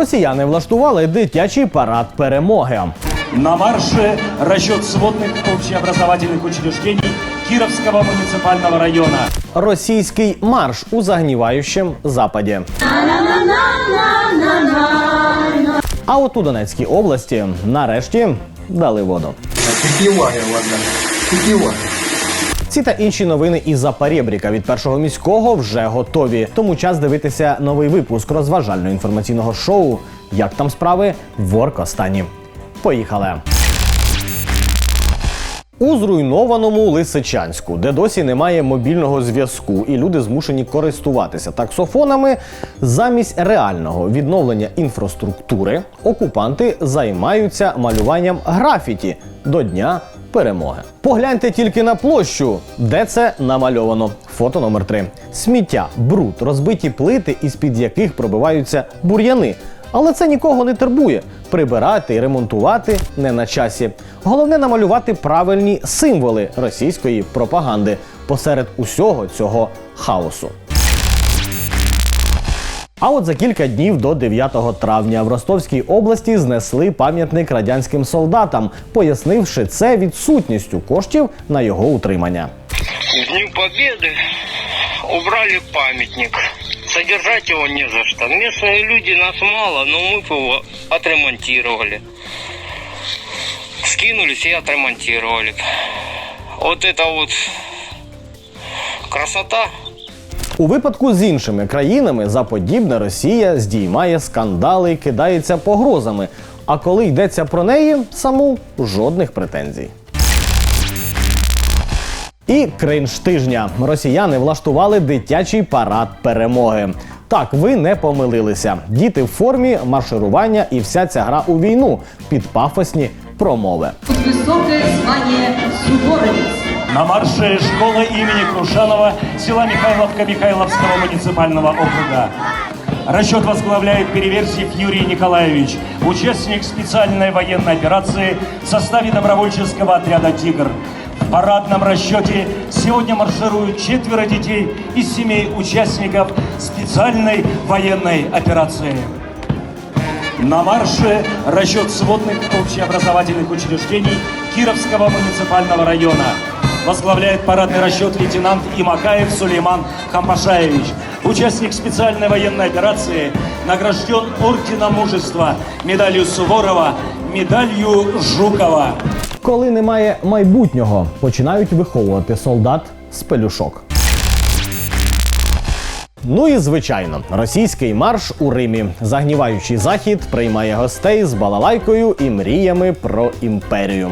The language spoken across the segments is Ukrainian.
Росіяни влаштували дитячий парад перемоги. На марше расчет сводных общеобразовательных учреждений Кировского муниципального района. Російський марш у загніваючому западі. А от у Донецькій області нарешті дали воду. Питьевая вода. Питьевая. Ці та інші новини із Запорєбріка від першого міського вже готові. Тому час дивитися новий випуск розважально інформаційного шоу. Як там справи в Оркостані. Поїхали. У зруйнованому Лисичанську, де досі немає мобільного зв'язку, і люди змушені користуватися таксофонами, замість реального відновлення інфраструктури окупанти займаються малюванням графіті до Дня перемоги. Погляньте тільки на площу, де це намальовано. Фото номер 3 Сміття, бруд, розбиті плити, із-під яких пробиваються бур'яни. Але це нікого не турбує. Прибирати і ремонтувати не на часі. Головне намалювати правильні символи російської пропаганди посеред усього цього хаосу. А от за кілька днів до 9 травня в Ростовській області знесли пам'ятник радянським солдатам, пояснивши це відсутністю коштів на його утримання. К Дню Победы убрали памятник. Содержать его не за что. Местные люди нас мало, но мы бы его отремонтировали. Скинулись и отремонтировали. Вот это вот красота. у випадку з іншими країнами за подібне Росія здіймає скандали кидається погрозами. А коли йдеться про неї, саму жодних претензій. І кринж тижня. Росіяни влаштували дитячий парад перемоги. Так, ви не помилилися. Діти в формі, марширування і вся ця гра у війну під пафосні промови. высокое звание суворовец. На марше школа имени Крушанова села Михайловка Михайловского муниципального округа. Расчет возглавляет Переверсиев Юрий Николаевич, участник специальной военной операции в составе добровольческого отряда «Тигр». В парадном расчете сегодня маршируют четверо детей из семей участников специальной военной операции. На марше расчет сводных общеобразовательных учреждений Кировского муниципального района. Возглавляет парадный расчет лейтенант Имакаев Сулейман Хампашаевич. Участник специальной военной операции награжден Орденом Мужества, медалью Суворова, медалью Жукова. Коли немає майбутнього, починають виховувати солдат з пелюшок. Ну і звичайно, російський марш у Римі. Загніваючий захід приймає гостей з балалайкою і мріями про імперію.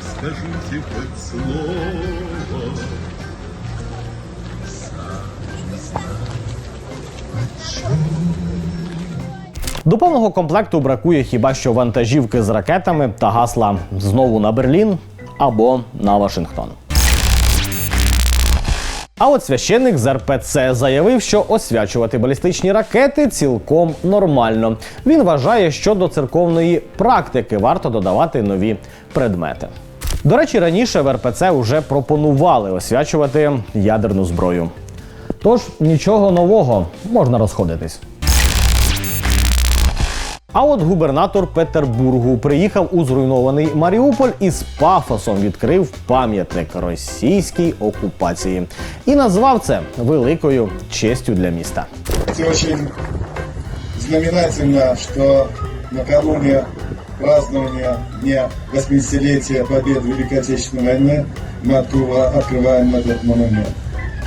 Скажите хоть слово. До повного комплекту бракує хіба що вантажівки з ракетами та гасла знову на Берлін або на Вашингтон. А от священник з РПЦ заявив, що освячувати балістичні ракети цілком нормально. Він вважає, що до церковної практики варто додавати нові предмети. До речі, раніше в РПЦ вже пропонували освячувати ядерну зброю. Тож нічого нового можна розходитись. А от губернатор Петербургу приїхав у зруйнований Маріуполь і з пафосом відкрив пам'ятник російській окупації і назвав це великою честю для міста. Это очень знаменательно, что накануне празднования Дня 80-летия Победы в Великой Отечественной войне мы открыва- открываем этот монумент.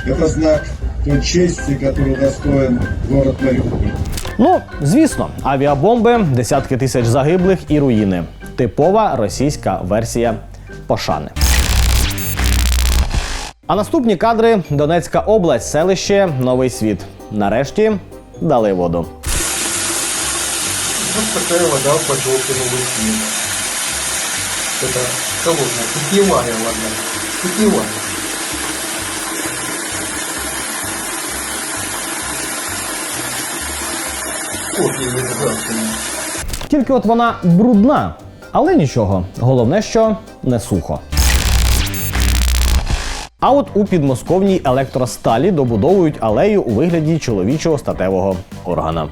Это знак той чести, которую достоин город Мариуполь. Ну, звісно, авіабомби, десятки тисяч загиблих і руїни. Типова російська версія пошани. А наступні кадри Донецька область, селище Новий Світ. Нарешті дали воду. Вот такая вода в поселке Новый Свет. Это холодная, питьевая вода. Питьевая. Тільки от вона брудна, але нічого. Головне, що не сухо. А от у підмосковній електросталі добудовують алею у вигляді чоловічого статевого органа.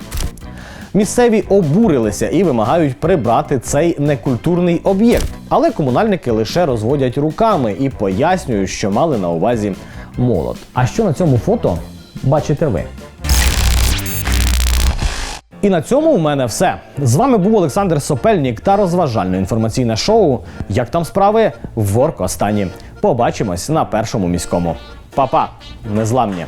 Місцеві обурилися і вимагають прибрати цей некультурний об'єкт. Але комунальники лише розводять руками і пояснюють, що мали на увазі молот. А що на цьому фото бачите ви? І на цьому у мене все. З вами був Олександр Сопельнік та розважально-інформаційне шоу Як там справи в Воркостані. Побачимось на першому міському. Па-па, незламні!